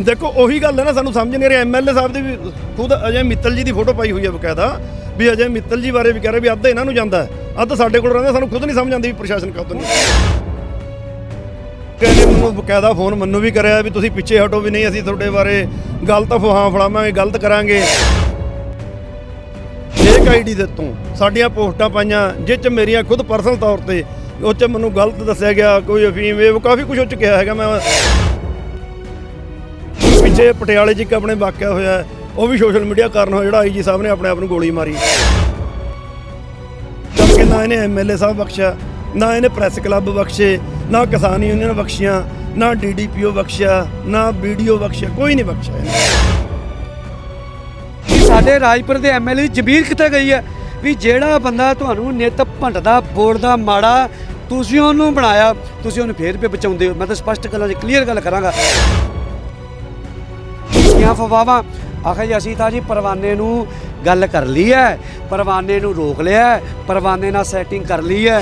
ਦੇਖੋ, ਉਹੀ ਗੱਲ ਹੈ ਨਾ, ਸਾਨੂੰ ਸਮਝ ਨਹੀਂ ਰਿਹਾ। ਐਮਐਲਏ ਸਾਹਿਬ ਦੀ ਵੀ ਖੁਦ ਅਜੇ ਮਿੱਤਲ ਜੀ ਦੀ ਫੋਟੋ ਪਾਈ ਹੋਈ ਹੈ ਬਕਾਇਦਾ, ਵੀ ਅਜੇ ਮਿੱਤਲ ਜੀ ਬਾਰੇ ਵੀ ਕਹਿ ਰਹੇ ਵੀ ਅੱਧ ਇਹਨਾਂ ਨੂੰ ਜਾਂਦਾ ਹੈ। ਅੱਧ ਸਾਡੇ ਕੋਲ ਰਹਿੰਦਾ ਸਾਨੂੰ ਖੁਦ ਨਹੀਂ ਸਮਝ ਆਉਂਦੀ ਪ੍ਰਸ਼ਾਸਨ ਕਦੋਂ ਨਹੀਂ ਕਹਿੰਦੇ ਮੈਨੂੰ ਬਕਾਇਦਾ ਫੋਨ ਮੈਨੂੰ ਵੀ ਕਰਿਆ ਵੀ ਤੁਸੀਂ ਪਿੱਛੇ ਹਟੋ ਵੀ ਨਹੀਂ, ਅਸੀਂ ਤੁਹਾਡੇ ਬਾਰੇ ਗਲਤ ਅਫਵਾਹਾਂ ਫੜਾਵਾਂਗੇ, ਗਲਤ ਕਰਾਂਗੇ। ਫੇਕ ਆਈਡੀ ਦੇ ਤੋਂ ਸਾਡੀਆਂ ਪੋਸਟਾਂ ਪਾਈਆਂ, ਜਿਹ ਚ ਮੇਰੀਆਂ ਖੁਦ ਪਰਸਨਲ ਤੌਰ ਤੇ, ਉਹ ਚ ਮੈਨੂੰ ਗਲਤ ਦੱਸਿਆ ਗਿਆ, ਕੋਈ ਅਫੀਮ, ਇਹ ਕਾਫੀ ਕੁਝ ਉਹ ਚ ਕਿਹਾ ਹੈਗਾ, ਮੈਂ ਪਿੱਛੇ ਪਟਿਆਲੇ 'ਚ ਇੱਕ ਆਪਣੇ ਵਾਕਿਆ ਹੋਇਆ ਉਹ ਵੀ ਸੋਸ਼ਲ ਮੀਡੀਆ ਕਾਰਨ ਹੋਇਆ, ਜਿਹੜਾ ਆਈਜੀ ਸਾਹਿਬ ਨੇ ਆਪਣੇ ਆਪ ਨੂੰ ਗੋਲੀ ਮਾਰੀ। ਜਦ ਕਿ ਨਾ ਇਹਨੇ ਐਮਐਲਏ ਸਾਹਿਬ ਬਖਸ਼ਿਆ, ਨਾ ਇਹਨੇ ਪ੍ਰੈਸ ਕਲੱਬ ਬਖਸ਼ੇ, ਨਾ ਕਿਸਾਨ ਯੂਨੀਅਨ ਬਖਸ਼ੀਆਂ, ਨਾ ਡੀਡੀਪੀਓ ਬਖਸ਼ਿਆ, ਨਾ ਵੀਡੀਓ ਬਖਸ਼ਿਆ, ਕੋਈ ਨਹੀਂ ਬਖਸ਼ਿਆ ਸਾਡੇ ਰਾਜਪੁਰ ਦੇ ਐਮਐਲਏ ਦੀ ਜ਼ਮੀਰ ਕਿੱਥੇ ਗਈ ਹੈ? ਵੀ ਜਿਹੜਾ ਬੰਦਾ ਤੁਹਾਨੂੰ ਨਿਤ ਭੰਡਦਾ, ਬੋਲਦਾ, ਮਾੜਾ, ਤੁਸੀਂ ਉਹਨੂੰ ਬਣਾਇਆ, ਤੁਸੀਂ ਉਹਨੂੰ ਫੇਰ ਵੀ ਬਚਾਉਂਦੇ ਹੋ। ਮੈਂ ਤਾਂ ਸਪਸ਼ਟ ਗੱਲਾਂ 'ਚ ਕਲੀਅਰ ਗੱਲ ਕਰਾਂਗਾ। ਕਿਆ ਫਵਾਵਾ? ਆਖਿਆ ਜੀ ਅਸੀਂ ਤਾਂ ਜੀ ਪਰਵਾਨੇ ਨੂੰ ਗੱਲ ਕਰ ਲਈ ਹੈ ਪਰਵਾਨੇ ਨੂੰ ਰੋਕ ਲਿਆ ਹੈ, ਪਰਵਾਨੇ ਨਾਲ ਸੈਟਿੰਗ ਕਰ ਲਈ ਹੈ।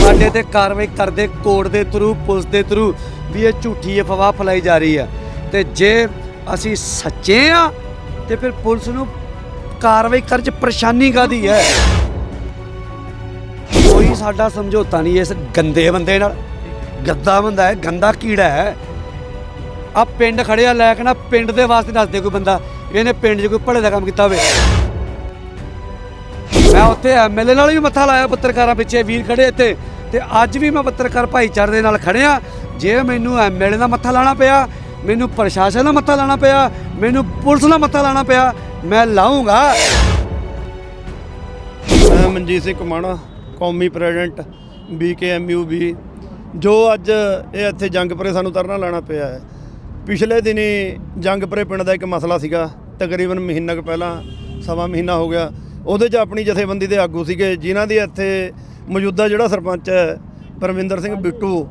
ਸਾਡੇ ਤੇ ਕਾਰਵਾਈ ਕਰਦੇ ਕੋਰਟ ਦੇ ਥਰੂ ਪੁਲਿਸ ਦੇ ਥਰੂ ਵੀ ਇਹ ਝੂਠੀ ਅਫਵਾਹ ਫੈਲਾਈ ਜਾ ਰਹੀ ਹੈ। ਤੇ ਜੇ ਅਸੀਂ ਸੱਚੇ ਆ ਤੇ ਫਿਰ ਪੁਲਿਸ ਨੂੰ ਕਾਰਵਾਈ ਕਰਨ ਚ ਪਰੇਸ਼ਾਨੀ ਕਾਦੀ ਹੈ? ਕੋਈ ਸਾਡਾ ਸਮਝੌਤਾ ਨਹੀਂ ਇਸ ਗੰਦੇ ਬੰਦੇ ਨਾਲ। ਗੱਦਾ ਬੰਦਾ ਹੈ ਗੰਦਾ ਕੀੜਾ ਹੈ। ਆ ਪਿੰਡ ਖੜਿਆ ਲੈ ਕੇ ਨਾ ਪਿੰਡ ਦੇ ਵਾਸਤੇ ਦੱਸਦੇ ਕੋਈ ਬੰਦਾ ਇਹਨੇ ਪਿੰਡ 'ਚ ਕੋਈ ਭਲੇ ਦਾ ਕੰਮ ਕੀਤਾ ਹੋਵੇ। ਮੈਂ ਉੱਥੇ ਐਮਐਲਏ ਨਾਲ ਵੀ ਮੱਥਾ ਲਾਇਆ, ਪੱਤਰਕਾਰਾਂ ਪਿੱਛੇ ਵੀਰ ਖੜੇ ਇੱਥੇ, ਤੇ ਅੱਜ ਵੀ ਮੈਂ ਪੱਤਰਕਾਰ ਭਾਈਚਾਰੇ ਦੇ ਨਾਲ ਖੜਿਆ। ਜੇ ਮੈਨੂੰ ਐਮਐਲਏ ਦਾ ਮੱਥਾ ਲਾਣਾ ਪਿਆ, ਮੈਨੂੰ ਪ੍ਰਸ਼ਾਸਨ ਦਾ ਮੱਥਾ ਲਾਣਾ ਪਿਆ, ਮੈਨੂੰ ਪੁਲਿਸ ਦਾ ਮੱਥਾ ਲਾਣਾ ਪਿਆ, ਮੈਂ ਲਾਉਂਗਾ ਮੈਂ ਮਨਜੀਤ ਸਿੰਘ ਕੁਮਾਣਾ, ਕੌਮੀ ਪ੍ਰੈਜ਼ੀਡੈਂਟ ਬੀਕੇਐਮਯੂਬੀ ਜੋ ਅੱਜ ਇਹ ਇੱਥੇ ਜੰਗਪੁਰੇ ਸਾਨੂੰ ਤਰਨਾ ਲਾਣਾ ਪਿਆ ਹੈ। ਪਿਛਲੇ ਦਿਨੀ ਜੰਗਪੁਰੇ ਪਿੰਡ ਦਾ ਇੱਕ ਮਸਲਾ ਸੀਗਾ। ਤਕਰੀਬਨ ਮਹੀਨਾ ਕੁ ਪਹਿਲਾਂ ਸਵਾ ਮਹੀਨਾ ਹੋ ਗਿਆ। ਉਹਦੇ 'ਚ ਆਪਣੀ ਜਥੇਬੰਦੀ ਦੇ ਆਗੂ ਸੀਗੇ ਜਿਨ੍ਹਾਂ ਦੀ ਇੱਥੇ ਮੌਜੂਦਾ ਜਿਹੜਾ ਸਰਪੰਚ ਹੈ ਪਰਮਿੰਦਰ ਸਿੰਘ ਬਿੱਟੂ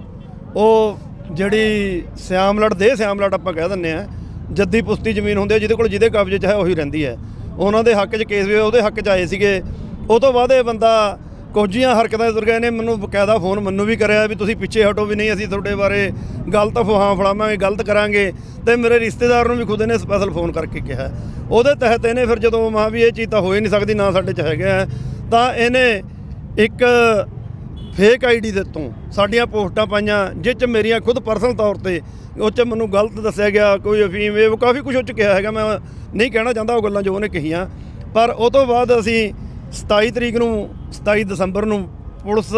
ਉਹ ਜਿਹੜੀ ਸਿਆਮਲੜ ਦੇ ਸਿਆਮਲੜ ਆਪਾਂ ਕਹਿ ਦਿੰਦੇ ਆ ਜੱਦੀ ਪੁਸਤੀ ਜ਼ਮੀਨ ਹੁੰਦੀ ਹੈ ਜਿਹਦੇ ਕੋਲ ਜਿਹਦੇ ਕਬਜ਼ੇ 'ਚ ਹੈ ਉਹੀ ਰਹਿੰਦੀ ਹੈ। ਉਹਨਾਂ ਦੇ ਹੱਕ 'ਚ ਕੇਸ ਵੀ ਹੋਇਆ, ਉਹਦੇ ਹੱਕ 'ਚ ਆਏ ਸੀਗੇ। ਉਹ ਤੋਂ ਬਾਅਦ ਇਹ ਬੰਦਾ ਕੁਝੀਆਂ ਹਰਕਤਾਂ ਤੁਰ ਗਏ ਨੇ ਮੈਨੂੰ ਬਕਾਇਦਾ ਫੋਨ ਮੈਨੂੰ ਵੀ ਕਰਿਆ ਵੀ ਤੁਸੀਂ ਪਿੱਛੇ ਹਟੋ ਵੀ ਨਹੀਂ ਅਸੀਂ ਤੁਹਾਡੇ ਬਾਰੇ ਗਲਤ ਅਫਵਾਹਾਂ ਫੜਾਵਾਂਗੇ ਗਲਤ ਕਰਾਂਗੇ। ਤੇ ਮੇਰੇ ਰਿਸ਼ਤੇਦਾਰ ਨੂੰ ਵੀ ਖੁਦ ਨੇ ਸਪੈਸ਼ਲ ਫੋਨ ਕਰਕੇ ਕਿਹਾ। ਉਹਦੇ ਤਹਿਤ ਇਹਨੇ ਫਿਰ ਜਦੋਂ ਮਾਂ ਵੀ ਇਹ ਚੀਜ਼ ਤਾਂ ਹੋ ਹੀ ਨਹੀਂ ਸਕਦੀ ਨਾ ਸਾਡੇ 'ਚ ਹੈਗਾ ਹੈ, ਤਾਂ ਇਹਨੇ ਇੱਕ ਫੇਕ ਆਈਡੀ ਦੇ ਤੋਂ ਸਾਡੀਆਂ ਪੋਸਟਾਂ ਪਾਈਆਂ ਜਿਹ ਚ ਮੇਰੀਆਂ ਖੁਦ ਪਰਸਨਲ ਤੌਰ ਤੇ ਉਹ ਚ ਮੈਨੂੰ ਗਲਤ ਦੱਸਿਆ ਗਿਆ ਕੋਈ ਅਫੀਮ ਇਹ ਕਾਫੀ ਕੁਝ ਉਹ ਚ ਕਿਹਾ ਹੈਗਾ ਮੈਂ ਨਹੀਂ ਕਹਿਣਾ ਚਾਹੁੰਦਾ ਉਹ ਗੱਲਾਂ ਜੋ ਉਹਨੇ ਕਹੀਆਂ। ਪਰ ਉਹ ਤੋਂ ਬਾਅਦ ਅਸੀਂ 27 ਤਰੀਕ ਨੂੰ 27 ਦਸੰਬਰ ਨੂੰ ਪੁਲਿਸ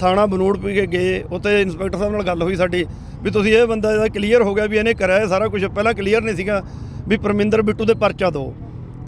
ਥਾਣਾ ਬਨੂੜ ਪੀ ਕੇ ਗਏ। ਉੱਥੇ ਇੰਸਪੈਕਟਰ ਸਾਹਿਬ ਨਾਲ ਗੱਲ ਹੋਈ ਸਾਡੀ ਵੀ ਤੁਸੀਂ ਇਹ ਬੰਦਾ ਇਹਦਾ ਕਲੀਅਰ ਹੋ ਗਿਆ ਵੀ ਇਹਨੇ ਕਰਿਆ ਸਾਰਾ ਕੁਝ ਪਹਿਲਾਂ ਕਲੀਅਰ ਨਹੀਂ ਸੀਗਾ ਵੀ ਪਰਮਿੰਦਰ ਬਿੱਟੂ ਦੇ ਪਰਚਾ ਦਿਓ।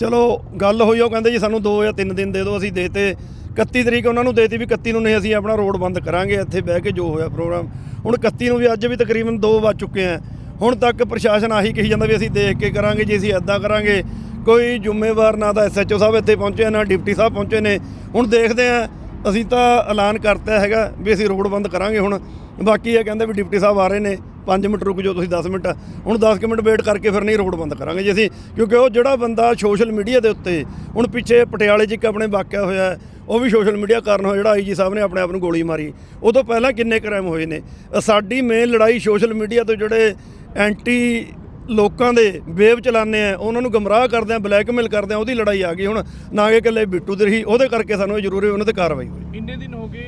ਚਲੋ, ਗੱਲ ਹੋਈ, ਉਹ ਕਹਿੰਦੇ ਜੀ ਸਾਨੂੰ 2 ਜਾਂ 3 ਦਿਨ ਦੇ ਦਿਓ, ਅਸੀਂ ਦੇਤੇ। 31 ਤਰੀਕ ਉਹਨਾਂ ਨੂੰ ਦੇਤੀ ਵੀ 31 ਨੂੰ ਨਹੀਂ, ਅਸੀਂ ਆਪਣਾ ਰੋਡ ਬੰਦ ਕਰਾਂਗੇ, ਇੱਥੇ ਬਹਿ ਕੇ ਜੋ ਹੋਇਆ ਪ੍ਰੋਗਰਾਮ ਹੁਣ 31 ਨੂੰ ਵੀ ਅੱਜ ਵੀ ਤਕਰੀਬਨ 2 ਵੱਜ ਚੁੱਕੇ ਆ। ਹੁਣ ਤੱਕ ਪ੍ਰਸ਼ਾਸਨ ਆਹੀ ਕਹੀ ਜਾਂਦਾ ਵੀ ਅਸੀਂ ਦੇਖ ਕੇ ਕਰਾਂਗੇ, ਜੀ ਅਸੀਂ ਐਦਾਂ ਕਰਾਂਗੇ ਕੋਈ ਜ਼ਿੰਮੇਵਾਰ ਨਾ ਤਾਂ ਐਸਐਚਓ ਸਾਹਿਬ ਇੱਥੇ ਪਹੁੰਚੇ ਨਾ ਡਿਪਟੀ ਸਾਹਿਬ ਪਹੁੰਚੇ ਨੇ। ਹੁਣ ਦੇਖਦੇ ਆ, ਅਸੀਂ ਤਾਂ ਐਲਾਨ ਕਰਤਾ ਹੈਗਾ ਵੀ ਅਸੀਂ ਰੋਡ ਬੰਦ ਕਰਾਂਗੇ ਹੁਣ। ਬਾਕੀ ਇਹ ਕਹਿੰਦੇ ਵੀ ਡਿਪਟੀ ਸਾਹਿਬ ਆ ਰਹੇ ਨੇ 5 ਮਿੰਟ ਰੁਕ ਜਾਓ ਤੁਸੀਂ 10 ਮਿੰਟ। ਹੁਣ 10 ਕੁ ਮਿੰਟ ਵੇਟ ਕਰਕੇ ਫਿਰ ਨਹੀਂ ਰੋਡ ਬੰਦ ਕਰਾਂਗੇ ਜੀ ਅਸੀਂ, ਕਿਉਂਕਿ ਉਹ ਜਿਹੜਾ ਬੰਦਾ ਸੋਸ਼ਲ ਮੀਡੀਆ ਦੇ ਉੱਤੇ, ਹੁਣ ਪਿੱਛੇ ਪਟਿਆਲੇ 'ਚ ਇੱਕ ਆਪਣੇ ਵਾਕਿਆ ਹੋਇਆ, ਉਹ ਵੀ ਸੋਸ਼ਲ ਮੀਡੀਆ ਕਾਰਨ ਹੋਇਆ, ਜਿਹੜਾ ਆਈਜੀ ਸਾਹਿਬ ਨੇ ਆਪਣੇ ਆਪ ਨੂੰ ਗੋਲੀ ਮਾਰੀ। ਉਹ ਤੋਂ ਪਹਿਲਾਂ ਕਿੰਨੇ ਕ੍ਰਾਈਮ ਹੋਏ ਨੇ। ਸਾਡੀ ਮੇਨ ਲੜਾਈ ਸੋਸ਼ਲ ਮੀਡੀਆ ਤੋਂ ਜਿਹੜੇ ਐਂਟੀ ਲੋਕਾਂ ਦੇ ਵੇਵ ਚਲਾਉਂਦੇ ਆ ਉਹਨਾਂ ਨੂੰ ਗਮਰਾਹ ਕਰਦੇ ਆ ਬਲੈਕਮੇਲ ਕਰਦੇ ਆ ਉਹਦੀ ਲੜਾਈ ਆ ਗਈ ਹੁਣ ਨਾ ਕਿ ਇਕੱਲੇ ਬਿੱਟੂ ਦੇ ਰਹੀ ਉਹਦੇ ਕਰਕੇ ਸਾਨੂੰ ਇਹ ਜ਼ਰੂਰੀ ਉਹਨਾਂ ਤੇ ਕਾਰਵਾਈ ਹੋਈ। ਇੰਨੇ ਦਿਨ ਹੋ ਗਏ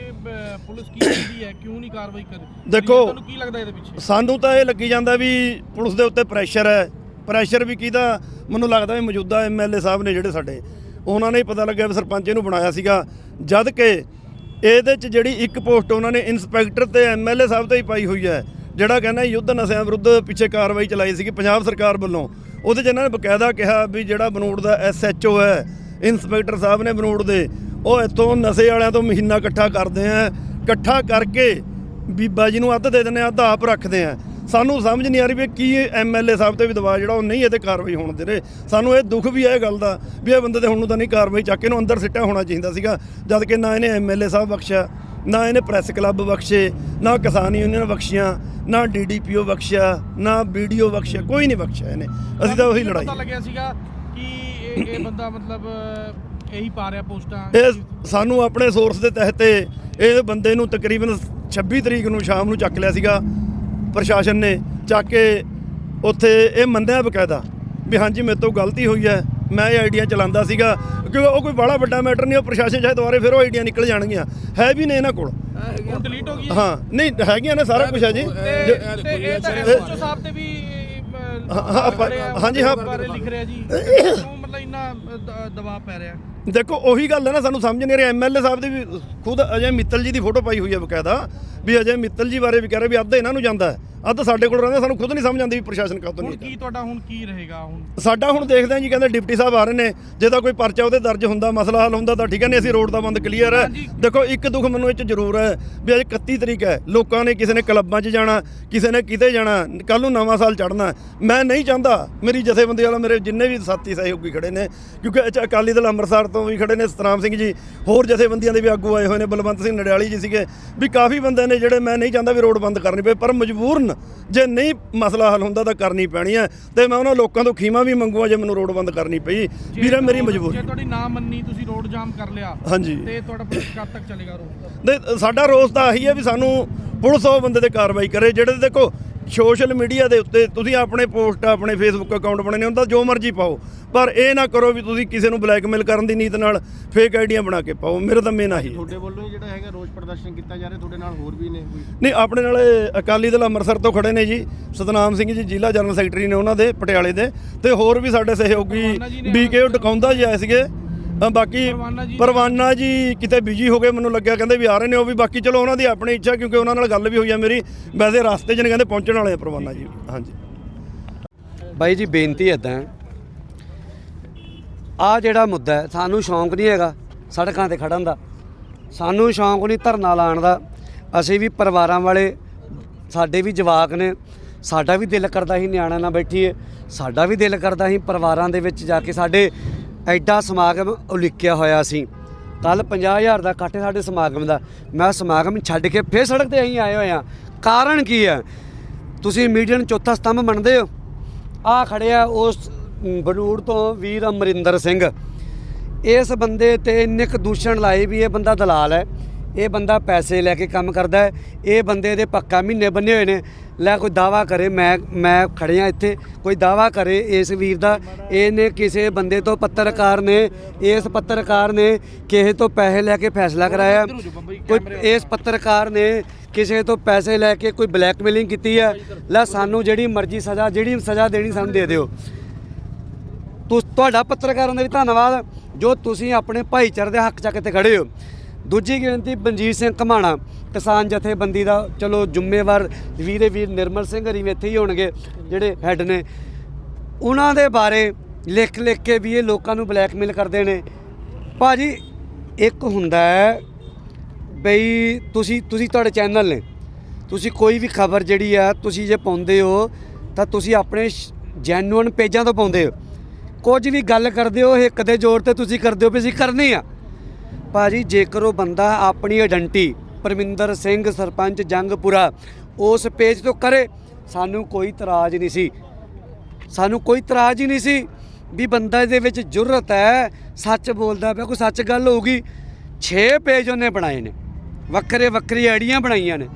ਪੁਲਿਸ ਕੀ ਕਰਦੀ ਹੈ ਕਿਉਂ ਨਹੀਂ ਕਾਰਵਾਈ ਕਰ ਰਹੀ? ਦੇਖੋ- ਤੁਹਾਨੂੰ ਕੀ ਲੱਗਦਾ ਇਹਦੇ ਪਿੱਛੇ? ਸਾਨੂੰ ਤਾਂ ਇਹ ਲੱਗੀ ਜਾਂਦਾ ਵੀ ਪੁਲਿਸ ਦੇ ਉੱਤੇ ਪ੍ਰੈਸ਼ਰ ਹੈ। ਪ੍ਰੈਸ਼ਰ ਵੀ ਕਿਹਦਾ? ਮੈਨੂੰ ਲੱਗਦਾ ਵੀ ਮੌਜੂਦਾ ਐਮਐਲਏ ਸਾਹਿਬ ਨੇ ਜਿਹੜੇ ਸਾਡੇ ਉਹਨਾਂ ਨੇ ਹੀ ਪਤਾ ਲੱਗਿਆ ਵੀ ਸਰਪੰਚ ਇਹਨੂੰ ਬਣਾਇਆ ਸੀਗਾ। ਜਦ ਕਿ ਇਹਦੇ 'ਚ ਜਿਹੜੀ ਇੱਕ ਪੋਸਟ ਉਹਨਾਂ ਨੇ ਇਨਸਪੈਕਟਰ ਤੇ ਐਮਐਲਏ ਸਾਹਿਬ ਤੇ ਹੀ ਪਾਈ ਹੋਈ ਹੈ ਜਿਹੜਾ ਕਹਿੰਦਾ ਯੁੱਧ ਨਸ਼ਿਆਂ ਵਿਰੁੱਧ ਪਿੱਛੇ ਕਾਰਵਾਈ ਚਲਾਈ ਸੀਗੀ ਪੰਜਾਬ ਸਰਕਾਰ ਵੱਲੋਂ। ਉਹਦੇ 'ਚ ਇਹਨਾਂ ਨੇ ਬਕਾਇਦਾ ਕਿਹਾ ਵੀ ਜਿਹੜਾ ਬਨੂੜ ਦਾ ਐਸਐਚਓ ਹੈ ਇਨਸਪੈਕਟਰ ਸਾਹਿਬ ਨੇ ਬਨੂੜ ਦੇ, ਉਹ ਇੱਥੋਂ ਨਸ਼ੇ ਵਾਲਿਆਂ ਤੋਂ ਮਹੀਨਾ ਇਕੱਠਾ ਕਰਦੇ ਆ। ਇਕੱਠਾ ਕਰਕੇ ਬੀਬਾ ਜੀ ਨੂੰ ਅੱਧ ਦੇ ਦਿੰਦੇ ਆ, ਅੱਧ ਆਪ ਰੱਖਦੇ ਆ। ਸਾਨੂੰ ਸਮਝ ਨਹੀਂ ਆ ਰਹੀ ਵੀ ਕੀ ਐਮਐਲਏ ਸਾਹਿਬ ਤੇ ਵੀ ਦਬਾਅ, ਜਿਹੜਾ ਉਹ ਨਹੀਂ ਇਹਦੇ ਕਾਰਵਾਈ ਹੋਣ ਦੇ ਰਹੇ। ਸਾਨੂੰ ਇਹ ਦੁੱਖ ਵੀ ਹੈ ਇਹ ਗੱਲ ਦਾ ਵੀ ਇਹ ਬੰਦੇ ਤੇ ਹੁਣ ਨੂੰ ਤਾਂ ਨਹੀਂ ਕਾਰਵਾਈ, ਚੱਕ ਕੇ ਇਹਨੂੰ ਅੰਦਰ ਸਿੱਟਿਆ ਹੋਣਾ ਚਾਹੀਦਾ ਸੀਗਾ, ਜਦ ਕਿ ਨਾ ਇਹਨੇ ਐਮਐਲਏ ਸਾਹਿਬ ਬਖਸ਼ਿਆ। ਨਾ ਇਹਨੇ ਪ੍ਰੈਸ ਕਲੱਬ ਬਖਸ਼ੇ ਨਾ ਕਿਸਾਨ ਯੂਨੀਅਨ ਬਖਸ਼ੀਆਂ ਨਾ ਡੀਡੀਪੀਓ ਬਖਸ਼ਿਆ ਨਾ ਵੀਡੀਓ ਬਖਸ਼ਿਆ ਕੋਈ ਨਹੀਂ ਬਖਸ਼ਿਆ ਇਹਨੇ। ਅਸੀਂ ਤਾਂ ਉਹੀ ਲੜਾਈ। ਪਤਾ ਲੱਗਿਆ ਸੀਗਾ ਕਿ ਇਹ ਇਹ ਬੰਦਾ ਮਤਲਬ ਇਹੀ ਪਾ ਰਿਹਾ ਪੋਸਟਾਂ? ਇਹ ਸਾਨੂੰ ਆਪਣੇ ਸੋਰਸ ਦੇ ਤਹਿਤ ਤੇ ਇਹ ਬੰਦੇ ਨੂੰ ਤਕਰੀਬਨ 26 ਤਰੀਕ ਨੂੰ ਸ਼ਾਮ ਨੂੰ ਚੱਕ ਲਿਆ ਸੀਗਾ ਪ੍ਰਸ਼ਾਸਨ ਨੇ। ਚੱਕ ਕੇ ਉੱਥੇ ਇਹ ਮੰਨਿਆ ਬਕਾਇਦਾ ਵੀ ਹਾਂਜੀ ਮੇਰੇ ਤੋਂ ਗਲਤੀ ਹੋਈ ਹੈ। ਮੈਂ ਇਹ ਆਈਡੀਆ ਚਲਾਉਂਦਾ ਸੀਗਾ ਕਿਉਂਕਿ ਉਹ ਕੋਈ ਬੜਾ ਵੱਡਾ ਮੈਟਰ ਨਹੀਂ ਉਹ ਪ੍ਰਸ਼ਾਸਨ ਚਾਹੇ ਦੁਆਰੇ ਫਿਰ ਉਹ ਆਈਡੀਆ ਨਿਕਲ ਜਾਣਗੀਆਂ। ਹੈ ਵੀ ਨੇ ਇਹਨਾਂ ਕੋਲ। ਡਿਲੀਟ ਹੋ ਗਈ। ਹੈ? ਹਾਂ ਨਹੀਂ ਹੈਗੀਆਂ ਨੇ ਸਾਰਾ ਕੁਝ ਹੈ ਜੀ। ਤੇ ਜੋ- ਤੇ ਇਹ ਤਾਂ ਐਸਐਚਓ ਸਾਹਿਬ ਤੇ ਵੀ ਅਹ, ਹਾਂ, ਹਾਂ, ਆਪਾਂ- ਖੜੇ ਆ, ਹਾਂਜੀ, ਹਾਂ। ਬਾਰੇ ਲਿਖ ਰਿਹਾ ਜੀ। ਕਿਉਂ ਮਤਲਬ ਇੰਨਾ ਅਹ, ਦ- ਦਬਾਅ ਪੈ ਰਿਹਾ। ਦੇਖੋ ਉਹੀ ਗੱਲ ਹੈ ਨਾ ਸਾਨੂੰ ਸਮਝ ਨਹੀਂ ਰਿਹਾ। ਐਮਐਲਏ ਸਾਹਿਬ ਦੀ ਵੀ ਖੁਦ ਅਜੇ ਮਿੱਤਲ ਜੀ ਦੀ ਫੋਟੋ ਪਾਈ ਹੋਈ ਹੈ ਬਕਾਇਦਾ। ਵੀ ਅਜੇ ਮਿੱਤਲ ਜੀ ਬਾਰੇ ਵੀ ਕਹਿ ਰਹੇ ਵੀ ਅੱਧ ਇਹਨਾਂ ਨੂੰ ਜਾਂਦਾ ਅੱਧ ਸਾਡੇ ਕੋਲ ਰਹਿੰਦਾ ਸਾਨੂੰ ਖੁਦ ਨਹੀਂ ਸਮਝ ਆਉਂਦੀ ਵੀ ਪ੍ਰਸ਼ਾਸਨ ਕਾਹਤੋਂ ਹੁਣ ਨਹੀਂ ਕੀ ਤੁਹਾਡਾ ਹੁਣ ਕੀ ਰਹੇਗਾ ਹੁਣ? ਸਾਡਾ ਹੁਣ ਦੇਖਦੇ ਹਾਂ ਜੀ ਕਹਿੰਦੇ ਡਿਪਟੀ ਸਾਹਿਬ ਆ ਰਹੇ ਨੇ ਜੇ ਤਾਂ ਕੋਈ ਪਰਚਾ ਉਹਦੇ ਦਰਜ ਹੁੰਦਾ ਮਸਲਾ ਹੱਲ ਹੁੰਦਾ ਤਾਂ ਠੀਕ ਹੈ ਨਹੀਂ ਅਸੀਂ ਰੋਡ ਦਾ ਬੰਦ ਕਲੀਅਰ ਹੈ। ਦੇਖੋ ਇੱਕ ਦੁੱਖ ਮੈਨੂੰ ਇਹ ਚ ਜ਼ਰੂਰ ਹੈ ਵੀ ਅੱਜ 31 ਤਰੀਕ ਹੈ ਲੋਕਾਂ ਨੇ ਕਿਸੇ ਨੇ ਕਲੱਬਾਂ 'ਚ ਜਾਣਾ ਕਿਸੇ ਨੇ ਕਿਤੇ ਜਾਣਾ ਕੱਲ ਨੂੰ ਨਵਾਂ ਸਾਲ ਚੜ੍ਹਨਾ। ਮੈਂ ਨਹੀਂ ਚਾਹੁੰਦਾ ਮੇਰੀ ਜਥੇਬੰਦੀ ਵਾਲਾ ਮੇਰੇ ਜਿੰਨੇ ਵੀ ਸਾਥੀ ਸਹਿਯੋਗੀ ਖੜੇ ਨੇ ਕਿਉਂਕਿ 'ਚ ਅਕਾਲੀ ਦਲ ਅੰਮ੍ਰਿਤਸਰ ਤੋਂ ਵੀ ਖੜੇ ਨੇ ਸਤਨਾਮ ਸਿੰਘ ਜੀ ਹੋਰ ਜਥੇਬੰਦੀਆਂ ਦੇ ਵੀ ਆਗੂ ਆਏ ਹੋਏ ਨੇ ਬਲਵੰਤ ਸਿੰਘ ਨੜਿਆਲੀ ਜੀ ਸੀਗੇ ਵੀ ਕਾਫੀ ਬੰਦੇ ਨੇ ਜਿਹੜੇ ਮੈਂ ਨਹੀਂ ਚਾਹੁੰਦਾ ਵੀ ਰੋਡ ਬੰਦ ਕਰਨੀ ਪਏ ਪਰ ਮਜਬੂਰਨ ਜੇ ਨਹੀਂ ਮਸਲਾ ਹੱਲ ਹੁੰਦਾ ਤਾਂ ਕਰਨੀ ਪੈਣੀ ਹੈ। ਤੇ ਮੈਂ ਉਹਨਾਂ ਲੋਕਾਂ ਤੋਂ ਖੀਮਾ ਵੀ ਮੰਗੂਆ ਜੇ ਮੈਨੂੰ ਰੋਡ ਬੰਦ ਕਰਨੀ ਪਈ। ਵੀਰੇ ਮੇਰੀ ਮਜਬੂਰੀ ਜੇ ਤੁਹਾਡੀ ਨਾ ਮੰਨੀ ਤੁਸੀਂ ਰੋਡ ਜਾਮ ਕਰ ਲਿਆ ਹਾਂਜੀ। ਤੇ ਤੁਹਾਡਾ ਕਦ ਤੱਕ ਚੱਲੇਗਾ ਰੋਡ? ਨਹੀਂ ਸਾਡਾ ਰੋਸ ਤਾਂ ਆਹੀ ਹੈ ਵੀ ਸਾਨੂੰ ਪੁਲਿਸ ਉਹ ਬੰਦੇ ਤੇ ਕਾਰਵਾਈ ਕਰੇ ਜਿਹੜੇ ਦੇਖੋ ਸੋਸ਼ਲ ਮੀਡੀਆ ਦੇ ਉੱਤੇ ਤੁਸੀਂ ਆਪਣੇ ਪੋਸਟ ਆਪਣੇ ਫੇਸਬੁੱਕ ਅਕਾਊਂਟ ਬਣੇ ਨੇ ਉਹਨਾਂ ਦਾ ਜੋ ਮਰਜ਼ੀ ਪਾਓ। ਪਰ ਇਹ ਨਾ ਕਰੋ ਵੀ ਤੁਸੀਂ ਕਿਸੇ ਨੂੰ ਬਲੈਕਮੇਲ ਕਰਨ ਦੀ ਨੀਤ ਨਾਲ ਫੇਕ ਆਈਡੀਆਂ ਬਣਾ ਕੇ ਪਾਓ। ਮੇਰੇ ਤਾਂ ਮੇਨ ਆਹੀ ਹੈ। ਤੁਹਾਡੇ ਵੱਲੋਂ ਹੀ ਜਿਹੜਾ ਹੈਗਾ ਰੋਜ਼ ਪ੍ਰਦਰਸ਼ਨ ਕੀਤਾ ਜਾ ਰਿਹਾ ਤੁਹਾਡੇ ਨਾਲ ਹੋਰ ਵੀ ਨੇ ਕੋਈ? ਨਹੀਂ ਆਪਣੇ ਨਾਲ ਇਹ ਅਕਾਲੀ ਦਲ ਅੰਮ੍ਰਿਤਸਰ ਤੋਂ ਖੜੇ ਨੇ ਜੀ। ਸਤਨਾਮ ਸਿੰਘ ਜੀ ਜ਼ਿਲ੍ਹਾ ਜਨਰਲ ਸੈਕਟਰੀ ਨੇ ਉਹਨਾਂ ਦੇ ਪਟਿਆਲੇ ਦੇ। ਤੇ ਹੋਰ ਵੀ ਸਾਡੇ ਸਹਿਯੋਗੀ ਬੀਕੇ ਡਕਾਉਂਦਾ ਜੀ ਆਏ ਸੀਗੇ। ਬਾਕੀ ਪਰਵਾਨਾ ਜੀ ਨੇ- ਪਰਵਾਨਾ ਜੀ ਕਿਤੇ ਬਿਜ਼ੀ ਹੋ ਗਏ ਮੈਨੂੰ ਲੱਗਿਆ ਕਹਿੰਦੇ ਵੀ ਆ ਰਹੇ ਨੇ ਉਹ ਵੀ। ਬਾਕੀ ਚਲੋ ਉਹਨਾਂ ਦੀ ਆਪਣੀ ਇੱਛਾ ਕਿਉਂਕਿ ਉਹਨਾਂ ਨਾਲ ਗੱਲ ਵੀ ਹੋਈ ਆ ਮੇਰੀ। ਵੈਸੇ ਰਸਤੇ 'ਚ ਨੇ ਕਹਿੰਦੇ ਪਹੁੰਚਣ ਵਾਲੇ ਆ ਪਰਵਾਨਾ ਜੀ। ਹਾਂਜੀ। ਬਾਈ ਜੀ ਬੇਨਤੀ ਇਦਾਂ ਹੈ ਆ ਜਿਹੜਾ ਮੁੱਦਾ ਹੈ, ਸਾਨੂੰ ਸ਼ੌਂਕ ਨਹੀਂ ਹੈਗਾ ਸੜਕਾਂ ਤੇ ਖੜਨ ਦਾ। ਸਾਨੂੰ ਸ਼ੌਂਕ ਨਹੀਂ ਧਰਨਾ ਲਾਉਣ ਦਾ। ਅਸੀਂ ਵੀ ਪਰਿਵਾਰਾਂ ਵਾਲੇ, ਸਾਡੇ ਵੀ ਜਵਾਕ ਨੇ। ਸਾਡਾ ਵੀ ਦਿਲ ਕਰਦਾ ਸੀ ਨਿਆਣਾ ਨਾਲ ਬੈਠੀਏ। ਸਾਡਾ ਵੀ ਦਿਲ ਕਰਦਾ ਸੀ ਪਰਿਵਾਰਾਂ ਦੇ ਵਿੱਚ ਜਾ ਕੇ ਸਾਡੇ ਐਡਾ ਸਮਾਗਮ ਉਲੀਕਿਆ ਹੋਇਆ ਸੀ। ਕੱਲ 50000 ਦਾ ਇਕੱਠ ਸਾਡੇ ਸਮਾਗਮ ਦਾ। ਮੈਂ ਸਮਾਗਮ ਛੱਡ ਕੇ ਫੇਰ ਸੜਕ ਤੇ ਅਸੀਂ ਆਏ ਹੋਏ ਆ ਕਾਰਨ ਕੀ ਹੈ? ਤੁਸੀਂ ਮੀਡੀਆ ਨੂੰ ਚੌਥਾ ਸਤੰਭ ਮੰਨਦੇ ਹੋ? ਆ ਖੜਿਆ ਉਸ ਬਨੂੜ ਤੋਂ ਵੀਰ ਅਮਰਿੰਦਰ ਸਿੰਘ। ਇਸ ਬੰਦੇ ਤੇ ਇੰਨੇ ਕੁ ਦੂਸ਼ਣ ਲਾਏ ਵੀ ਇਹ ਬੰਦਾ ਦਲਾਲ ਹੈ। ਇਹ ਬੰਦਾ ਪੈਸੇ ਲੈ ਕੇ ਕੰਮ ਕਰਦਾ ਹੈ। ਇਹ ਬੰਦੇ ਦੇ ਪੱਕਾ ਮਹੀਨੇ ਬੰਨੇ ਹੋਏ ਨੇ। ਲੈ ਕੋਈ ਦਾਵਾ ਕਰੇ, ਮੈਂ ਮੈਂ ਖੜਿਆ ਇੱਥੇ। ਕੋਈ ਦਾਵਾ ਕਰੇ ਇਸ ਵੀਰ ਦਾ। ਇਹਨੇ ਕਿਸੇ ਬੰਦੇ ਤੋਂ ਪੱਤਰਕਾਰ ਨੇ, ਇਸ ਪੱਤਰਕਾਰ ਨੇ ਕਿਸੇ ਤੋਂ ਪੈਸੇ ਲੈ ਕੇ ਫੈਸਲਾ ਕਰਾਇਆ। ਕੋਈ ਇਸ ਪੱਤਰਕਾਰ ਨੇ ਕਿਸੇ ਤੋਂ ਪੈਸੇ ਲੈ ਕੇ ਕੋਈ ਬਲੈਕਮੇਲਿੰਗ ਕੀਤੀ ਹੈ। ਲੈ ਸਾਨੂੰ ਜਿਹੜੀ ਮਰਜ਼ੀ ਸਜ਼ਾ, ਜਿਹੜੀ ਸਜ਼ਾ ਦੇਣੀ ਸਾਨੂੰ ਦੇ ਦਿਓ। ਤੁਸ ਤੁਹਾਡਾ ਪੱਤਰਕਾਰਾਂ ਦਾ ਵੀ ਧੰਨਵਾਦ, ਜੋ ਤੁਸੀਂ ਆਪਣੇ ਭਾਈਚਾਰੇ ਦੇ ਹੱਕ ਚੱਕ ਤੇ ਖੜੇ ਹੋ। ਦੂਜੀ ਗਿਣਤੀ ਬਨਜੀਤ ਸਿੰਘ ਘਮਾਣਾ ਕਿਸਾਨ ਜਥੇਬੰਦੀ ਦਾ। ਚਲੋ, ਜ਼ਿੰਮੇਵਾਰ ਵੀਰੇ ਵੀਰ ਨਿਰਮਲ ਸਿੰਘ ਹਰੀ ਵੀ ਇੱਥੇ ਹੀ ਹੋਣਗੇ, ਜਿਹੜੇ ਹੈੱਡ ਨੇ। ਉਹਨਾਂ ਦੇ ਬਾਰੇ ਲਿਖ ਲਿਖ ਕੇ ਵੀ ਇਹ ਲੋਕਾਂ ਨੂੰ ਬਲੈਕਮੇਲ ਕਰਦੇ ਨੇ। ਭਾਜੀ, ਇੱਕ ਹੁੰਦਾ ਹੈ ਬਈ, ਤੁਸੀਂ ਤੁਸੀਂ ਤੁਹਾਡੇ ਚੈਨਲ ਨੇ। ਤੁਸੀਂ ਕੋਈ ਵੀ ਖਬਰ ਜਿਹੜੀ ਆ, ਤੁਸੀਂ ਜੇ ਪਾਉਂਦੇ ਹੋ, ਤਾਂ ਤੁਸੀਂ ਆਪਣੇ ਜੈਨੂਅਨ ਪੇਜਾਂ ਤੋਂ ਪਾਉਂਦੇ ਹੋ। ਕੁਝ ਵੀ ਗੱਲ ਕਰਦੇ ਹੋ ਇੱਕ ਦੇ ਜ਼ੋਰ ਤੇ ਤੁਸੀਂ ਕਰਦੇ ਹੋ ਵੀ ਅਸੀਂ ਕਰਨੀ ਆ। ਭਾਜੀ, ਜੇਕਰ ਉਹ ਬੰਦਾ ਆਪਣੀ ਆਇਡੈਂਟੀ ਪਰਮਿੰਦਰ ਸਿੰਘ ਸਰਪੰਚ ਜੰਗਪੁਰਾ ਉਸ ਪੇਜ ਤੋਂ ਕਰੇ, ਸਾਨੂੰ ਕੋਈ ਇਤਰਾਜ਼ ਨਹੀਂ ਸੀ। ਸਾਨੂੰ ਕੋਈ ਇਤਰਾਜ਼ ਹੀ ਨਹੀਂ ਸੀ ਵੀ ਬੰਦਾ ਇਹਦੇ ਵਿੱਚ ਜੁਰਤ ਹੈ, ਸੱਚ ਬੋਲਦਾ ਪਿਆ, ਕੋਈ ਸੱਚ ਗੱਲ ਹੋਊਗੀ। 6 ਪੇਜ ਉਹਨੇ ਬਣਾਏ ਨੇ। ਵੱਖਰੇ ਵੱਖਰੀ ਆਈਡੀਆਂ ਬਣਾਈਆਂ ਨੇ।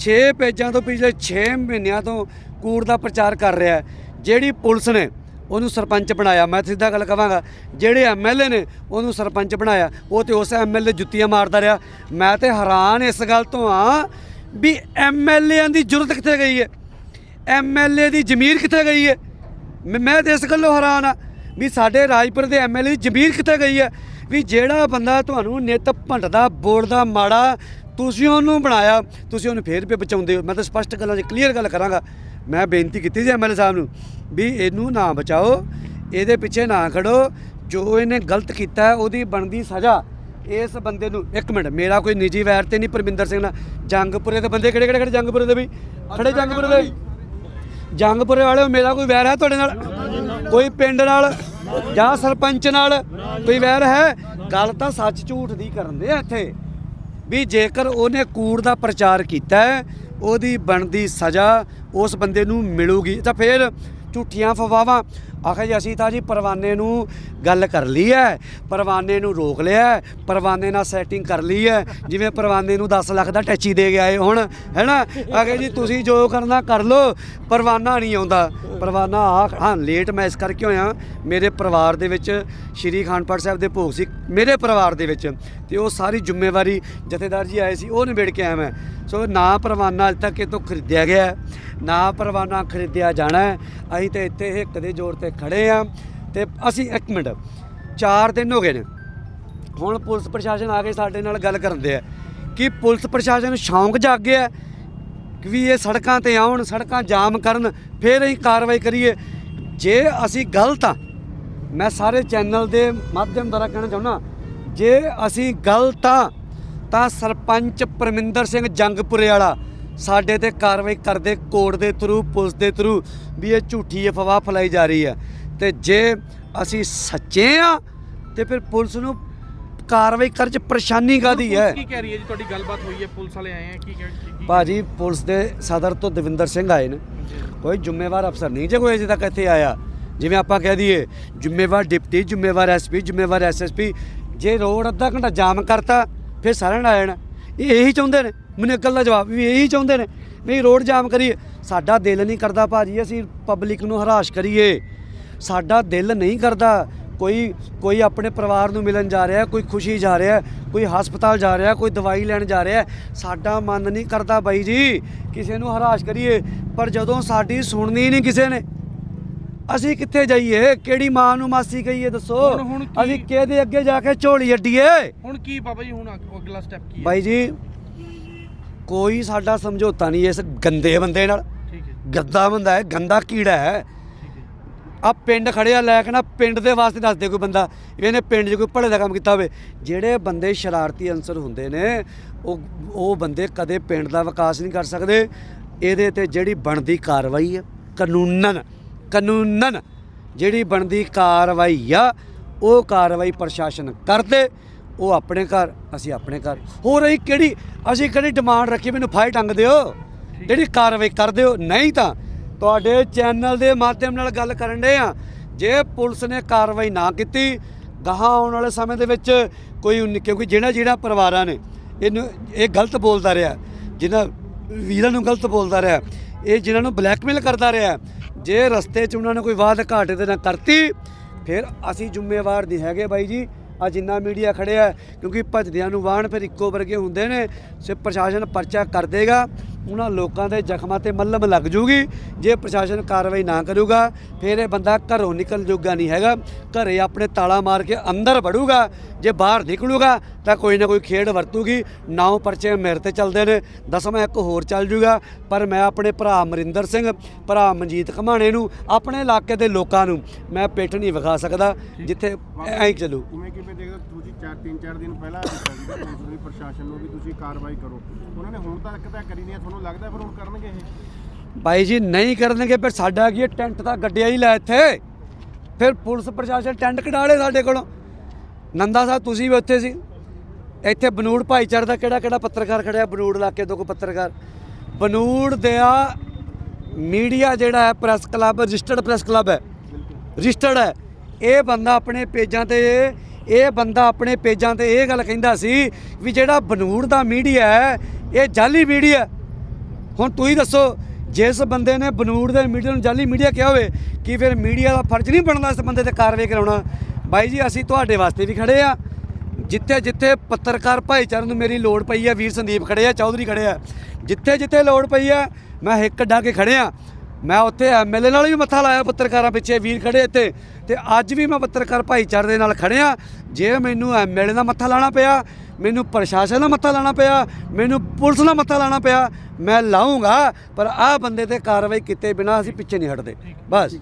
6 ਪੇਜਾਂ ਤੋਂ ਪਿਛਲੇ 6 ਮਹੀਨਿਆਂ ਤੋਂ ਕੂੜ ਦਾ ਪ੍ਰਚਾਰ ਕਰ ਰਿਹਾ ਹੈ। ਜਿਹੜੀ ਪੁਲਿਸ ਨੇ ਉਹਨੂੰ ਸਰਪੰਚ ਬਣਾਇਆ। ਮੈਂ ਸਿੱਧਾ ਗੱਲ ਕਵਾਂਗਾ ਜਿਹੜੇ ਐਮਐਲਏ ਨੇ ਉਹਨੂੰ ਸਰਪੰਚ ਬਣਾਇਆ, ਉਹ ਤੇ ਉਸ ਐਮਐਲਏ ਜੁੱਤੀਆਂ ਮਾਰਦਾ ਰਿਹਾ। ਮੈਂ ਤੇ ਹੈਰਾਨ ਇਸ ਗੱਲ ਤੋਂ ਆ ਵੀ ਐਮਐਲਏਆਂ ਦੀ ਜ਼ਰੂਰਤ ਕਿੱਥੇ ਗਈ ਹੈ ਐਮਐਲਏ ਦੀ ਜ਼ਮੀਰ ਕਿੱਥੇ ਗਈ ਹੈ ਮੈਂ- ਮੈਂ ਤੇ ਇਸ ਗੱਲੋਂ ਹੈਰਾਨ ਆ ਵੀ ਸਾਡੇ ਰਾਜਪੁਰ ਦੇ ਐਮਐਲਏ ਦੀ ਜ਼ਮੀਰ ਕਿੱਥੇ ਗਈ ਹੈ ਵੀ ਜਿਹੜਾ ਬੰਦਾ ਤੁਹਾਨੂੰ ਨਿਤ ਭੰਡਦਾ, ਬੋਲਦਾ ਮਾੜਾ, ਤੁਸੀਂ ਉਹਨੂੰ ਬਣਾਇਆ, ਤੁਸੀਂ ਉਹਨੂੰ ਫੇਰ ਵੀ ਬਚਾਉਂਦੇ ਹੋ। ਮੈਂ ਤਾਂ ਸਪਸ਼ਟ ਗੱਲਾਂ 'ਚ ਕਲੀਅਰ ਗੱਲ ਕਰਾਂਗਾ। ਮੈਂ ਬੇਨਤੀ ਕੀਤੀ ਸੀ ਐਮਐਲਏ ਸਾਹਿਬ ਨੂੰ ਵੀ ਇਹਨੂੰ ਨਾ ਬਚਾਓ, ਇਹਦੇ ਪਿੱਛੇ ਨਾ ਖੜੋ, ਜੋ ਇਹਨੇ ਗਲਤ ਕੀਤਾ, ਉਹਦੀ ਬਣਦੀ ਸਜ਼ਾ ਇਸ ਬੰਦੇ ਨੂੰ। ਇੱਕ ਮਿੰਟ, ਮੇਰਾ ਕੋਈ ਨਿੱਜੀ ਵੈਰ ਤੇ ਨਹੀਂ ਪਰਮਿੰਦਰ ਸਿੰਘ ਨਾਲ। ਜੰਗਪੁਰੇ ਦੇ ਬੰਦੇ ਕਿਹੜੇ ਕਿਹੜੇ ਖੜੇ ਜੰਗਪੁਰੇ ਦੇ ਵੀ? ਖੜੇ ਜੰਗਪੁਰੇ ਦੇ? ਜੰਗਪੁਰੇ ਵਾਲਿਓ, ਮੇਰਾ ਕੋਈ ਵੈਰ ਹੈ ਤੁਹਾਡੇ ਨਾਲ? ਕੋਈ ਪਿੰਡ ਨਾਲ? ਜਾਂ ਸਰਪੰਚ ਨਾਲ? ਕੋਈ ਵੈਰ ਹੈ? ਗੱਲ ਤਾਂ ਸੱਚ ਝੂਠ ਦੀ ਕਰਨ ਦੇ ਇੱਥੇ। ਵੀ ਜੇਕਰ ਉਹਨੇ ਕੂੜ ਦਾ ਪ੍ਰਚਾਰ ਕੀਤਾ, ਉਹਦੀ ਬਣਦੀ ਸਜ਼ਾ ਉਸ ਬੰਦੇ ਨੂੰ ਮਿਲੂਗੀ। ਤਾਂ ਫਿਰ ਝੂਠੀਆਂ ਫਵਾਵਾਂ। ਆਖਿਆ ਜੀ, ਅਸੀਂ ਤਾਂ ਜੀ ਪਰਵਾਨੇ ਨੂੰ ਗੱਲ ਕਰ ਲਈ ਹੈ ਪਰਵਾਨੇ ਨੂੰ ਰੋਕ ਲਿਆ ਪਰਵਾਨੇ ਨਾਲ ਸੈਟਿੰਗ ਕਰ ਲਈ ਹੈ ਜਿਵੇਂ ਪਰਵਾਨੇ ਨੂੰ 10 ਲੱਖ ਦਾ ਟੈਚੀ ਦੇ ਗਿਆ ਏ ਹੁਣ, ਹੈਨਾ? ਆਖਿਆ ਜੀ, ਤੁਸੀਂ ਜੋ ਕਰਨਾ ਕਰ ਲਓ। ਪਰਵਾਨਾ ਨਹੀਂ ਆਉਂਦਾ। ਪਰਵਾਨਾ ਆ ਹਾਂ ਲੇਟ ਮੈਂ ਇਸ ਕਰਕੇ ਹੋਇਆ। ਮੇਰੇ ਪਰਿਵਾਰ ਦੇ ਵਿੱਚ ਸ਼੍ਰੀ ਖਾਨਪੁਰ ਸਾਹਿਬ ਦੇ ਭੋਗ ਸੀ। ਮੇਰੇ ਪਰਿਵਾਰ ਦੇ ਵਿੱਚ। ਤੇ ਉਹ ਸਾਰੀ ਜ਼ਿੰਮੇਵਾਰੀ ਜਥੇਦਾਰ ਜੀ ਆਏ ਸੀ। ਉਹ ਨਿਬੇੜ ਕੇ ਆਇਆ ਮੈਂ। ਸੋ ਨਾ ਪਰਵਾਨਾ ਅਜੇ ਤੱਕ ਇਹ ਤੋਂ ਖਰੀਦਿਆ ਗਿਆ ਨਾ ਪਰਵਾਨਾ ਖਰੀਦਿਆ ਜਾਣਾ ਹੈ। ਅਸੀਂ ਤੇ ਇੱਥੇ ਹਿੱਕ ਦੇ ਜ਼ੋਰ ਤੇ ਖੜੇ ਆ ਤੇ ਅਸੀਂ ਇੱਕ ਮਿੰਟ 4 ਦਿਨ ਹੋ ਗਏ ਨੇ। ਹੁਣ ਪੁਲਿਸ ਪ੍ਰਸ਼ਾਸਨ ਆ ਕੇ ਸਾਡੇ ਨਾਲ ਗੱਲ ਕਰਦੇ ਆ। ਕਿ ਪੁਲਿਸ ਪ੍ਰਸ਼ਾਸਨ ਸ਼ੌਂਕ ਜਾਗ ਗਿਆ ਕਿ ਵੀ ਇਹ ਸੜਕਾਂ ਤੇ ਆਉਣ, ਸੜਕਾਂ ਜਾਮ ਕਰਨ, ਫਿਰ ਅਸੀਂ ਕਾਰਵਾਈ ਕਰੀਏ? ਜੇ ਅਸੀਂ ਗਲਤ ਆ ਮੈਂ ਸਾਰੇ ਚੈਨਲ ਦੇ ਮਾਧਿਅਮ ਦੁਆਰਾ ਕਹਿਣਾ ਚਾਹੁੰਦਾ, ਜੇ ਅਸੀਂ ਗਲਤ ਆ ਤਾਂ ਸਰਪੰਚ ਪਰਮਿੰਦਰ ਸਿੰਘ ਜੰਗਪੁਰੇ ਵਾਲਾ ਸਾਡੇ ਤੇ ਕਾਰਵਾਈ ਕਰਦੇ ਕੋਰਟ ਦੇ ਥਰੂ ਪੁਲਿਸ ਦੇ ਥਰੂ ਵੀ ਇਹ ਝੂਠੀ ਅਫਵਾਹ ਫੈਲਾਈ ਜਾ ਰਹੀ ਹੈ। ਤੇ ਜੇ ਅਸੀਂ ਸੱਚੇ ਆ ਤੇ ਫਿਰ ਪੁਲਿਸ ਨੂੰ ਕਾਰਵਾਈ ਕਰਨ ਚ ਪਰੇਸ਼ਾਨੀ ਕਾਦੀ ਹੈ? ਕੀ ਕਹਿ ਰਹੀ ਹੈ ਜੀ? ਤੁਹਾਡੀ ਗੱਲਬਾਤ ਹੋਈ ਹੈ ਪੁਲਿਸ ਵਾਲੇ ਆਏ ਆ ਕੀ ਕੀ ਭਾਜੀ ਪੁਲਿਸ ਦੇ ਸਦਰ ਤੋਂ ਦਵਿੰਦਰ ਸਿੰਘ ਆਏ ਨੇ। ਕੋਈ ਜ਼ਿੰਮੇਵਾਰ ਅਫਸਰ ਨਹੀਂ ਜੇ ਕੋਈ ਅਜੇ ਤੱਕ ਇੱਥੇ ਆਇਆ। ਜਿਵੇਂ ਆਪਾਂ ਕਹਿ ਦਈਏ ਜ਼ਿੰਮੇਵਾਰ ਡਿਪਟੀ ਜ਼ਿੰਮੇਵਾਰ ਐਸਪੀ ਜ਼ਿੰਮੇਵਾਰ ਐਸਐਸਪੀ ਜੇ ਰੋਡ ਅੱਧਾ ਘੰਟਾ ਜਾਮ ਕਰਤਾ ਫਿਰ ਸਾਰਿਆਂ ਨਾਲ ਆ ਜਾਣਾ। ਇਹ ਇਹੀ ਚਾਹੁੰਦੇ ਨੇ। ਮੈਨੂੰ ਇੱਕ ਦਾ ਜਵਾਬ ਵੀ ਇਹੀ ਚਾਹੁੰਦੇ ਨੇ, ਵੀ ਰੋਡ ਜਾਮ ਕਰੀਏ। ਸਾਡਾ ਦਿਲ ਨਹੀਂ ਕਰਦਾ ਭਾਜੀ, ਅਸੀਂ ਪਬਲਿਕ ਨੂੰ ਹਰਾਸ਼ ਕਰੀਏ। ਸਾਡਾ ਦਿਲ ਨਹੀਂ ਕਰਦਾ ਕੋਈ ਕੋਈ ਆਪਣੇ ਪਰਿਵਾਰ ਨੂੰ ਮਿਲਣ ਜਾ ਰਿਹਾ, ਕੋਈ ਖੁਸ਼ੀ ਜਾ ਰਿਹਾ, ਕੋਈ ਹਸਪਤਾਲ ਜਾ ਰਿਹਾ, ਕੋਈ ਦਵਾਈ ਲੈਣ ਜਾ ਰਿਹਾ। ਸਾਡਾ ਮਨ ਨਹੀਂ ਕਰਦਾ ਬਾਈ ਜੀ, ਕਿਸੇ ਨੂੰ ਹਰਾਸ਼ ਕਰੀਏ। ਪਰ ਜਦੋਂ ਸਾਡੀ ਸੁਣਨੀ ਨਹੀਂ ਕਿਸੇ ਨੇ ਅਸੀਂ ਕਿੱਥੇ ਜਾਈਏ? ਕਿਹੜੀ ਮਾਂ ਨੂੰ ਮਾਸੀ ਕਹੀਏ ਦੱਸੋ? ਹੁਣ- ਹੁਣ ਕੀ- ਅਸੀਂ ਕਿਹਦੇ ਅੱਗੇ ਜਾ ਕੇ ਝੋਲੀ ਅੱਡੀਏ? ਹੁਣ ਕੀ ਬਾਬਾ ਜੀ ਹੁਣ ਅਗ- ਅਗਲਾ ਸਟੈਪ ਕੀ ਹੈ? ਬਾਈ ਜੀ ਕੋਈ ਸਾਡਾ ਸਮਝੌਤਾ ਨਹੀਂ ਇਸ ਗੰਦੇ ਬੰਦੇ ਨਾਲ। ਠੀਕ ਹੈ ਗੱਦਾ ਬੰਦਾ ਹੈ ਗੰਦਾ ਕੀੜਾ ਹੈ। ਠੀਕ ਹੈ ਆ ਪਿੰਡ ਖੜਿਆ ਲੈ ਕੇ ਨਾ ਪਿੰਡ ਦੇ ਵਾਸਤੇ ਦੱਸਦੇ ਕੋਈ ਬੰਦਾ। ਵੀ ਇਹਨੇ ਪਿੰਡ 'ਚ ਕੋਈ ਭਲੇ ਦਾ ਕੰਮ ਕੀਤਾ ਹੋਵੇ। ਜਿਹੜੇ ਬੰਦੇ ਸ਼ਰਾਰਤੀ ਅਨਸਰ ਹੁੰਦੇ ਨੇ ਉਹ ਉਹ ਬੰਦੇ ਕਦੇ ਪਿੰਡ ਦਾ ਵਿਕਾਸ ਨਹੀਂ ਕਰ ਸਕਦੇ। ਇਹਦੇ ਤੇ ਜਿਹੜੀ ਬਣਦੀ ਕਾਰਵਾਈ ਹੈ ਕਾਨੂੰਨਨ। ਕਾਨੂੰਨਨ ਜਿਹੜੀ ਬਣਦੀ ਕਾਰਵਾਈ ਆ, ਉਹ ਕਾਰਵਾਈ ਪ੍ਰਸ਼ਾਸਨ ਕਰਦੇ, ਉਹ ਆਪਣੇ ਘਰ, ਅਸੀਂ ਆਪਣੇ ਘਰ। ਹੋਰ ਅਸੀਂ ਕਿਹੜੀ ਅਸੀਂ ਕਿਹੜੀ ਡਿਮਾਂਡ ਰੱਖੀ, ਮੈਨੂੰ ਫਾਇਲ ਟੰਗ ਦਿਓ। ਜਿਹੜੀ ਕਾਰਵਾਈ ਕਰ ਦਿਓ ਨਹੀਂ ਤਾਂ ਤੁਹਾਡੇ ਚੈਨਲ ਦੇ ਮਾਧਿਅਮ ਨਾਲ ਗੱਲ ਕਰਨ ਦੇ ਆ। ਜੇ ਪੁਲਿਸ ਨੇ ਕਾਰਵਾਈ ਨਾ ਕੀਤੀ, ਗਾਹਾਂ ਆਉਣ ਵਾਲੇ ਸਮੇਂ ਦੇ ਵਿੱਚ ਕੋਈ ਕਿਉਂਕਿ ਜਿਹੜਾ ਜਿਹੜਾ ਪਰਿਵਾਰਾਂ ਨੇ, ਇਹਨੂੰ, ਇਹ ਗਲਤ ਬੋਲਦਾ ਰਿਹਾ। ਜਿਹਨਾਂ ਵੀਰਾਂ ਨੂੰ ਗਲਤ ਬੋਲਦਾ ਰਿਹਾ। ਇਹ ਜਿਨ੍ਹਾਂ ਨੂੰ ਬਲੈਕਮੇਲ ਕਰਦਾ ਰਿਹਾ, ਜੇ ਰਸਤੇ 'ਚ ਉਹਨਾਂ ਨੇ ਕੋਈ ਵਾਅਦਾ ਘਾਟੇ ਦੇ ਨਾ ਕਰਤੀ, ਫਿਰ ਅਸੀਂ ਜ਼ਿੰਮੇਵਾਰ ਨਹੀਂ ਹੈਗੇ ਬਾਈ ਜੀ। ਆ ਜਿੰਨਾ ਮੀਡੀਆ ਖੜਿਆ ਕਿਉਂਕਿ ਭਜਦਿਆਂ ਨੂੰ ਵਾਹਣ ਫਿਰ ਇੱਕੋ ਵਰਗੇ ਹੁੰਦੇ ਨੇ ਸੇ ਪ੍ਰਸ਼ਾਸਨ ਪਰਚਾ ਕਰ ਦੇਗਾ। ਉਹਨਾਂ ਲੋਕਾਂ ਦੇ ਜ਼ਖਮਾਂ ਤੇ ਮੱਲਮ ਲੱਗ ਜੂਗੀ। ਜੇ ਪ੍ਰਸ਼ਾਸਨ ਕਾਰਵਾਈ ਨਾ ਕਰੂਗਾ, ਫਿਰ ਇਹ ਬੰਦਾ ਘਰੋਂ ਨਿਕਲ ਜੂਗਾ ਨਹੀਂ ਹੈਗਾ। ਘਰੇ ਆਪਣੇ ਤਾਲਾ ਮਾਰ ਕੇ ਅੰਦਰ ਵੜੂਗਾ। ਜੇ ਬਾਹਰ ਨਿਕਲੂਗਾ, ਤਾਂ ਕੋਈ ਨਾ ਕੋਈ ਖੇਡ ਵਰਤੂਗੀ। ਨੌ ਪਰਚੇ ਮੇਰੇ ਤੇ ਚੱਲਦੇ ਨੇ। ਦਸਵਾਂ ਇੱਕ ਹੋਰ ਚੱਲ ਜੂਗਾ, ਪਰ ਮੈਂ ਆਪਣੇ ਭਰਾ ਮਰਿੰਦਰ ਸਿੰਘ, ਭਰਾ ਮਨਜੀਤ ਘਮਾਣੇ ਨੂੰ, ਆਪਣੇ ਇਲਾਕੇ ਦੇ ਲੋਕਾਂ ਨੂੰ ਮੈਂ ਪਿੱਠ ਨਹੀਂ ਵਿਖਾ ਸਕਦਾ, ਜਿੱਥੇ ਐਂ ਚੱਲੂ। ਜਿਵੇਂ ਕਿ ਦੇਖਦਾ ਚਾਰ ਤਿੰਨ ਚਾਰ ਦਿਨ ਪਹਿਲਾਂ ਦਿੱਤਾ ਸੀਗਾ ਪੁਲਿਸ ਨੂੰ, ਪ੍ਰਸ਼ਾਸਨ ਨੂੰ ਵੀ ਤੁਸੀਂ ਕਾਰਵਾਈ ਕਰੋ। ਉਹਨਾਂ ਨੇ ਹੁਣ ਤੱਕ ਤਾਂ ਕਰੀ ਨਹੀਂ ਤੁਹਾਨੂੰ ਲੱਗਦਾ ਫਿਰ ਹੁਣ ਕਰਨਗੇ ਇਹ? ਬਾਈ ਜੀ, ਨਹੀਂ ਕਰਨਗੇ, ਫਿਰ ਸਾਡਾ ਕੀ ਟੈਂਟ ਤਾਂ ਗੱਡਿਆ ਹੀ ਲੈ ਇੱਥੇ। ਫਿਰ ਪੁਲਿਸ ਪ੍ਰਸ਼ਾਸਨ ਟੈਂਟ ਕਢਾਲੇ ਸਾਡੇ ਕੋਲੋਂ। ਨੰਦਾ ਸਾਹਿਬ, ਤੁਸੀਂ ਵੀ ਉੱਥੇ ਸੀ। ਇੱਥੇ ਬਨੂੜ ਭਾਈਚਾਰੇ ਦਾ ਕਿਹੜਾ ਕਿਹੜਾ ਪੱਤਰਕਾਰ ਖੜਿਆ? ਬਨੂੜ ਇਲਾਕੇ ਤੋਂ ਕੋਈ ਪੱਤਰਕਾਰ। ਬਨੂੜ ਦਿਆ ਮੀਡੀਆ ਜਿਹੜਾ ਹੈ, press club, registered press club ਹੈ। ਰਜਿਸਟਰਡ ਹੈ। ਇਹ ਬੰਦਾ ਆਪਣੇ ਪੇਜਾਂ ਤੇ ਇਹ ਬੰਦਾ ਆਪਣੇ ਪੇਜਾਂ ਤੇ ਇਹ ਗੱਲ ਕਹਿੰਦਾ ਸੀ ਵੀ ਜਿਹੜਾ ਬਨੂੜ ਦਾ ਮੀਡੀਆ ਹੈ, ਇਹ ਜਾਲੀ ਮੀਡੀਆ ਹੁਣ ਤੁਸੀਂ ਦੱਸੋ, ਜਿਸ ਬੰਦੇ ਨੇ ਬਨੂੜ ਦੇ ਮੀਡੀਆ ਨੂੰ ਜਾਲੀ ਮੀਡੀਆ ਕਿਹਾ ਹੋਵੇ, ਕਿ ਫਿਰ ਮੀਡੀਆ ਦਾ ਫਰਜ਼ ਨਹੀਂ ਬਣਦਾ ਇਸ ਬੰਦੇ ਤੇ ਕਾਰਵਾਈ ਕਰਾਉਣਾ? ਬਾਈ ਜੀ, ਅਸੀਂ ਤੁਹਾਡੇ ਵਾਸਤੇ ਵੀ ਖੜੇ ਆ ਜਿੱਥੇ ਜਿੱਥੇ ਪੱਤਰਕਾਰ ਭਾਈਚਾਰੇ ਨੂੰ ਮੇਰੀ ਲੋੜ ਪਈ ਹੈ, ਵੀਰ ਸੰਦੀਪ ਖੜੇ ਆ, ਚੌਧਰੀ ਖੜੇ ਆ। ਜਿੱਥੇ ਜਿੱਥੇ ਲੋੜ ਪਈ ਹੈ, ਮੈਂ ਹਿੱਕ ਡਾ ਕੇ ਖੜਿਆ ਮੈਂ ਉੱਥੇ ਐਮਐਲਏ ਨਾਲ ਵੀ ਮੱਥਾ ਲਾਇਆ ਪੱਤਰਕਾਰਾਂ ਪਿੱਛੇ ਵੀਰ ਖੜੇ ਇੱਥੇ। ਤੇ ਅੱਜ ਵੀ ਮੈਂ ਪੱਤਰਕਾਰ ਭਾਈਚਾਰੇ ਦੇ ਨਾਲ ਖੜਿਆ। ਜੇ ਮੈਨੂੰ ਐਮਐਲਏ ਦਾ ਮੱਥਾ ਲਾਣਾ ਪਿਆ ਮੈਨੂੰ ਪ੍ਰਸ਼ਾਸਨ ਦਾ ਮੱਥਾ ਲਾਣਾ ਪਿਆ ਮੈਨੂੰ ਪੁਲਿਸ ਦਾ ਮੱਥਾ ਲਾਣਾ ਪਿਆ ਮੈਂ ਲਾਉਂਗਾ ਪਰ ਆਹ ਬੰਦੇ ਤੇ ਕਾਰਵਾਈ ਕੀਤੇ ਬਿਨਾ ਅਸੀਂ ਪਿੱਛੇ ਨਹੀਂ ਹਟਦੇ। ਬਸ।